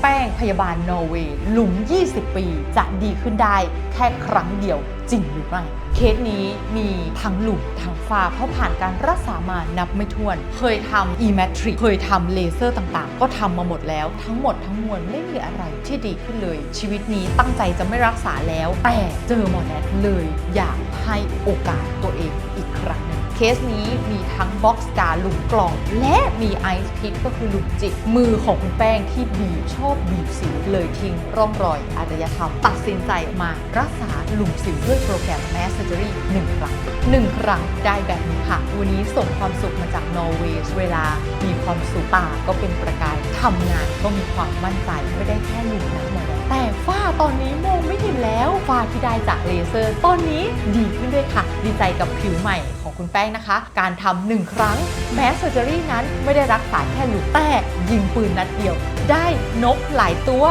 แป้งพยาบาลนอร์เวย์หลุม 20 ปี จะดีขึ้นได้แค่ครั้งเดียวจริงหรือไม่เคสนี้มีทั้งหลุมทั้งฝ้าเพราะผ่านการรักษามานับไม่ถ้วน เคยทำ e-matrix เคยทำเลเซอร์ต่างๆ ก็ทำมาหมดแล้ว ทั้งหมดทั้งมวลไม่มีอะไรที่ดีขึ้นเลย ชีวิตนี้ตั้งใจจะไม่รักษาแล้ว แต่เจอหมอแนทเลยอยากให้โอกาสตัวเองอีก เคสนี้มีทั้งบ็อกซ์การหลุมกล่อง และมีไอซ์พิกก็คือลุมจิก มือของคุณแป้งที่บีบชอบบีบสิวเลยทิ้งร่องรอยอารยธรรม ตัดสินใจมารักษาหลุมสิวด้วยโปรแกรม Mass Surgery 1ครั้ง1ครั้งได้แบบนี้ค่ะ วันนี้ส่งความสุขมาจากนอร์เวย์เวลา มีความสุขตาก็เป็นประกายทำงานก็มีความมั่นใจไม่ได้แค่หลุมนะหมอแดงแต่ฝ้าตอนนี้ ฝ้าที่ได้จากเลเซอร์ตอนนี้ดีขึ้นด้วยค่ะ ดีใจกับผิวใหม่ของคุณแป้งนะคะ การทำหนึ่งครั้งแม้เซอร์เจอรี่นั้นไม่ได้รักษาแค่หลุมแต่ยิงปืนนัดเดียว ได้นกหลายตัว